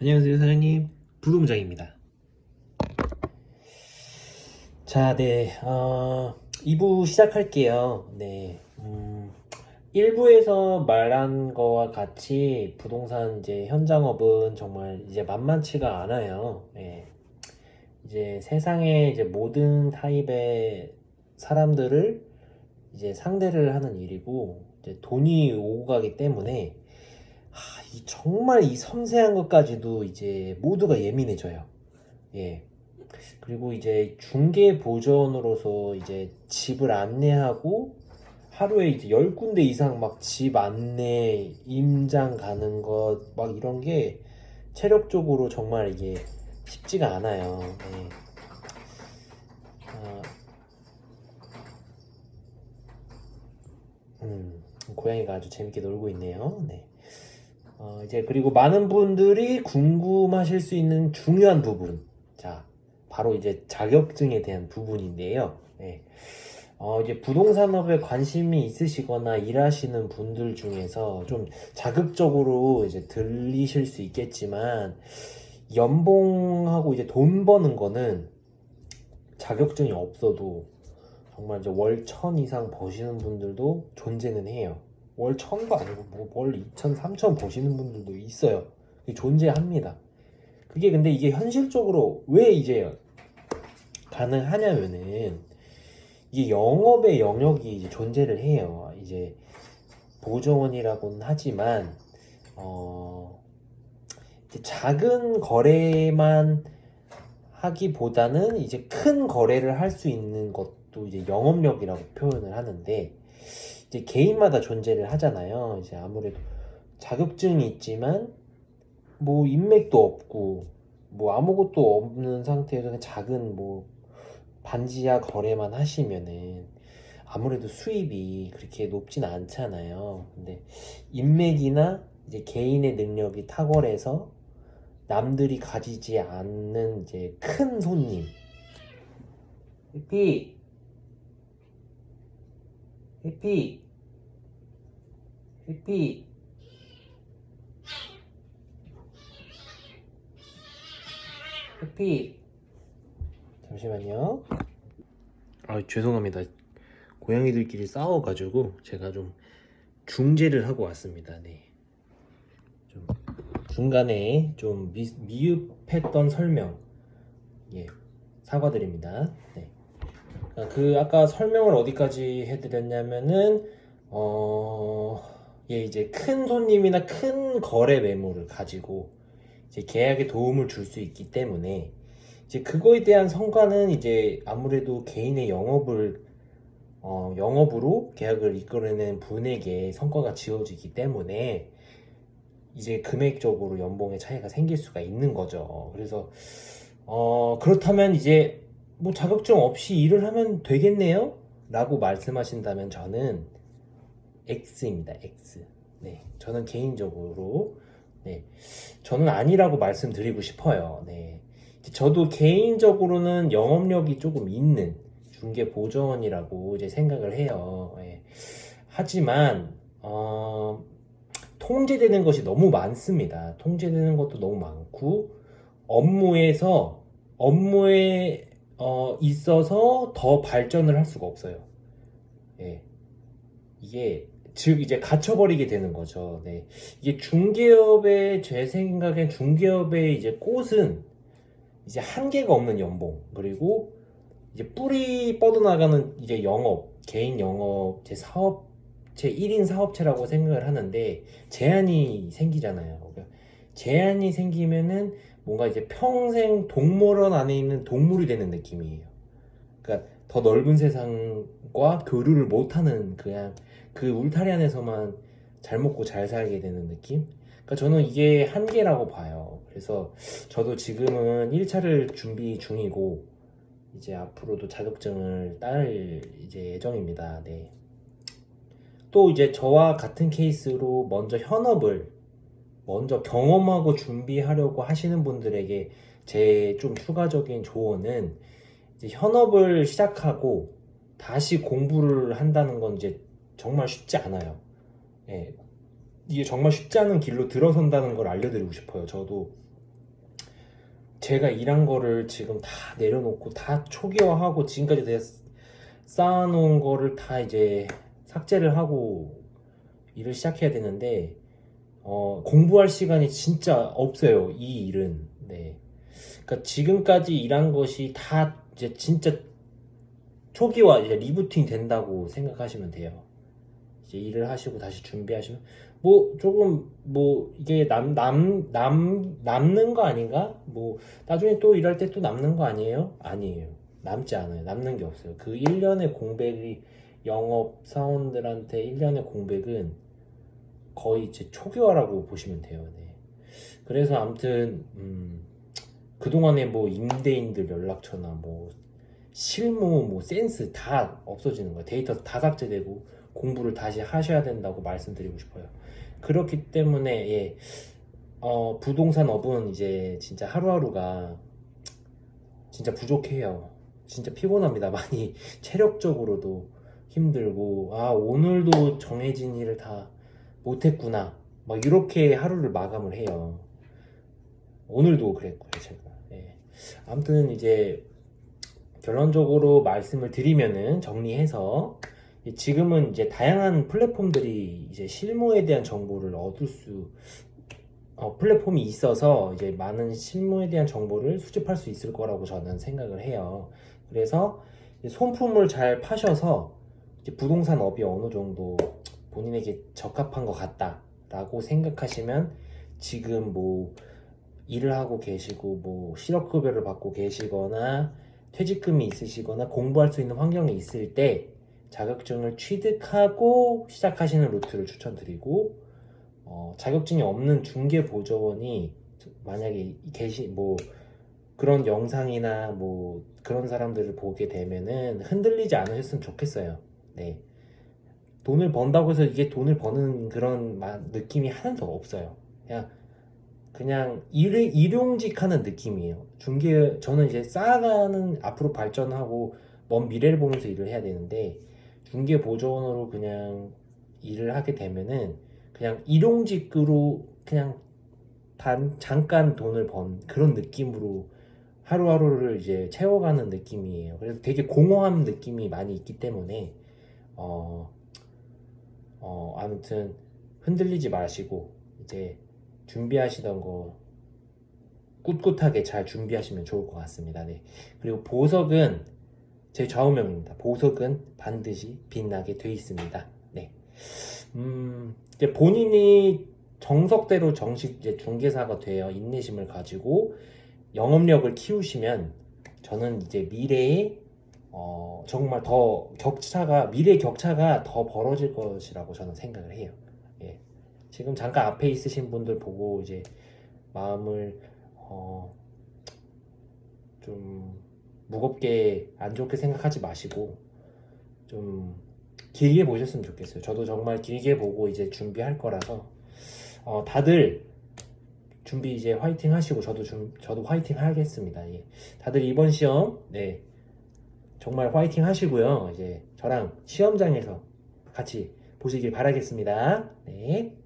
안녕하세요 사장님 부동장입니다 자, 네, 어, 2부 시작할게요. 네, 음, 1부에서 말한 거와 같이 부동산 이제 현장업은 정말 이제 만만치가 않아요. 예. 이제 세상에 이제 모든 타입의 사람들을 이제 상대를 하는 일이고, 이제 돈이 오고 가기 때문에, 하, 이 정말 이 섬세한 것까지도 이제 모두가 예민해져요. 예. 그리고 이제 중개 보전으로서 이제 집을 안내하고 하루에 이제 10군데 이상 막 집 안내, 임장 가는 것, 막 이런 게 체력적으로 정말 이게 쉽지가 않아요. 네. 아, 음, 고양이가 아주 재밌게 놀고 있네요. 네. 어, 이제 그리고 많은 분들이 궁금하실 수 있는 중요한 부분. 자, 바로 이제 자격증에 대한 부분인데요. 네. 어, 이제 부동산업에 관심이 있으시거나 일하시는 분들 중에서 좀 자극적으로 이제 들리실 수 있겠지만, 연봉하고 이제 돈 버는 거는 자격증이 없어도 정말 이제 월 천 이상 버시는 분들도 존재는 해요. 월 천도 아니고 뭐월 2천, 3천 버시는 분들도 있어요. 존재합니다. 그게 근데 이게 현실적으로 왜 이제 가능하냐면은 이게 영업의 영역이 이제 존재를 해요. 이제 보조원이라고는 하지만 어 작은 거래만 하기보다는 이제 큰 거래를 할 수 있는 것도 이제 영업력이라고 표현을 하는데 이제 개인마다 존재를 하잖아요. 이제 아무래도 자격증이 있지만 뭐 인맥도 없고 뭐 아무것도 없는 상태에서 그냥 작은 뭐 반지하 거래만 하시면은 아무래도 수입이 그렇게 높진 않잖아요. 근데 인맥이나 이제 개인의 능력이 탁월해서 남들이 가지지 않는 이제 큰 손님. 해피. 해피. 해피. 해피. 잠시만요. 아, 죄송합니다. 고양이들끼리 싸워가지고 제가 좀 중재를 하고 왔습니다. 네. 좀 중간에 좀 미, 미흡했던 설명, 예, 사과드립니다. 네. 아, 그 아까 설명을 어디까지 해드렸냐면은 어, 예, 이제 큰 손님이나 큰 거래 매물을 가지고 이제 계약에 도움을 줄 수 있기 때문에 이제 그거에 대한 성과는 이제 아무래도 개인의 영업을 어, 영업으로 계약을 이끌어내는 분에게 성과가 지어지기 때문에 이제 금액적으로 연봉의 차이가 생길 수가 있는 거죠. 그래서 어, 그렇다면 이제 뭐 자격증 없이 일을 하면 되겠네요? 라고 말씀하신다면 저는 X입니다. X. 네. 저는 개인적으로 네. 저는 아니라고 말씀드리고 싶어요. 네. 저도 개인적으로는 영업력이 조금 있는 중개 보조원이라고 이제 생각을 해요. 예. 하지만 어, 통제되는 것이 너무 많습니다. 통제되는 것도 너무 많고 업무에서 업무에 어, 있어서 더 발전을 할 수가 없어요. 예. 이게 즉 이제 갇혀버리게 되는 거죠. 네. 이게 중개업의 제 생각엔 중개업의 이제 꽃은 이제 한계가 없는 연봉 그리고 이제 뿌리 뻗어나가는 이제 영업 개인 영업 제 사업체 1인 사업체라고 생각을 하는데 제한이 생기잖아요 그러니까 제한이 생기면은 뭔가 이제 평생 동물원 안에 있는 동물이 되는 느낌이에요 그러니까 더 넓은 세상과 교류를 못하는 그냥 그 울타리 안에서만 잘 먹고 잘 살게 되는 느낌 그러니까 저는 이게 한계라고 봐요. 그래서 저도 지금은 1차를 준비 중이고 이제 앞으로도 자격증을 딸 이제 예정입니다. 네. 또 이제 저와 같은 케이스로 먼저 현업을 먼저 경험하고 준비하려고 하시는 분들에게 제 좀 추가적인 조언은 현업을 시작하고 다시 공부를 한다는 건 이제 정말 쉽지 않아요. 예, 이게 정말 쉽지 않은 길로 들어선다는 걸 알려드리고 싶어요. 저도 제가 일한 거를 지금 다 내려놓고 다 초기화하고 지금까지 쌓아놓은 거를 다 이제 삭제를 하고 일을 시작해야 되는데 어, 공부할 시간이 진짜 없어요. 이 일은. 네. 그러니까 지금까지 일한 것이 다 이제 진짜 초기화 이제 리부팅 된다고 생각하시면 돼요. 이제 일을 하시고 다시 준비하시면 뭐 조금 뭐 이게 남 남 남 남는 거 아닌가? 뭐 나중에 또 일할 때 또 남는 거 아니에요? 아니에요. 남지 않아요. 남는 게 없어요. 그 1년의 공백이 영업 사원들한테 1년의 공백은 거의 이제 초기화라고 보시면 돼요. 네. 그래서 아무튼 음, 그동안에 뭐 임대인들 연락처나 뭐 실무 뭐 센스 다 없어지는 거예요. 데이터 다 삭제되고 공부를 다시 하셔야 된다고 말씀드리고 싶어요. 그렇기 때문에 예, 어, 부동산 업은 이제 진짜 하루하루가 진짜 부족해요. 진짜 피곤합니다. 많이 체력적으로도 힘들고 아 오늘도 정해진 일을 다 못했구나. 막 이렇게 하루를 마감을 해요. 오늘도 그랬고요, 제가. 예. 아무튼 이제 결론적으로 말씀을 드리면은 정리해서 지금은 이제 다양한 플랫폼들이 이제 실무에 대한 정보를 얻을 수 어, 플랫폼이 있어서 이제 많은 실무에 대한 정보를 수집할 수 있을 거라고 저는 생각을 해요. 그래서 손품을 잘 파셔서 부동산 업이 어느 정도 본인에게 적합한 것 같다라고 생각하시면 지금 뭐 일을 하고 계시고 뭐 실업급여를 받고 계시거나 퇴직금이 있으시거나 공부할 수 있는 환경에 있을 때 자격증을 취득하고 시작하시는 루트를 추천드리고 어, 자격증이 없는 중개 보조원이 만약에 계시 뭐 그런 영상이나 뭐 그런 사람들을 보게 되면은 흔들리지 않으셨으면 좋겠어요. 네. 돈을 번다고 해서 이게 돈을 버는 그런 마- 느낌이 하나도 없어요. 그냥 그냥 일, 일용직 하는 느낌이에요. 중개 저는 이제 쌓아가는 앞으로 발전하고 먼 미래를 보면서 일을 해야 되는데 중개 보조원으로 그냥 일을 하게 되면은 그냥 일용직으로 그냥 단 잠깐 돈을 번 그런 느낌으로 하루하루를 이제 채워가는 느낌이에요. 그래서 되게 공허한 느낌이 많이 있기 때문에 어, 어 아무튼 흔들리지 마시고 이제 준비하시던 거 꿋꿋하게 잘 준비하시면 좋을 것 같습니다. 네. 그리고 보석은 제 좌우명입니다. 보석은 반드시 빛나게 돼 있습니다. 네. 음, 이제 본인이 정석대로 정식 이제 중개사가 되어 인내심을 가지고 영업력을 키우시면 저는 이제 미래에 어, 정말 더 격차가 미래 격차가 더 벌어질 것이라고 저는 생각을 해요. 예. 지금 잠깐 앞에 있으신 분들 보고 이제 마음을 어, 좀 무겁게 안 좋게 생각하지 마시고 좀 길게 보셨으면 좋겠어요. 저도 정말 길게 보고 이제 준비할 거라서 어, 다들 준비 이제 화이팅 하시고 저도 좀 저도 화이팅 하겠습니다. 예. 다들 이번 시험 네 정말 화이팅 하시고요. 이제 저랑 시험장에서 같이 보시길 바라겠습니다. 네.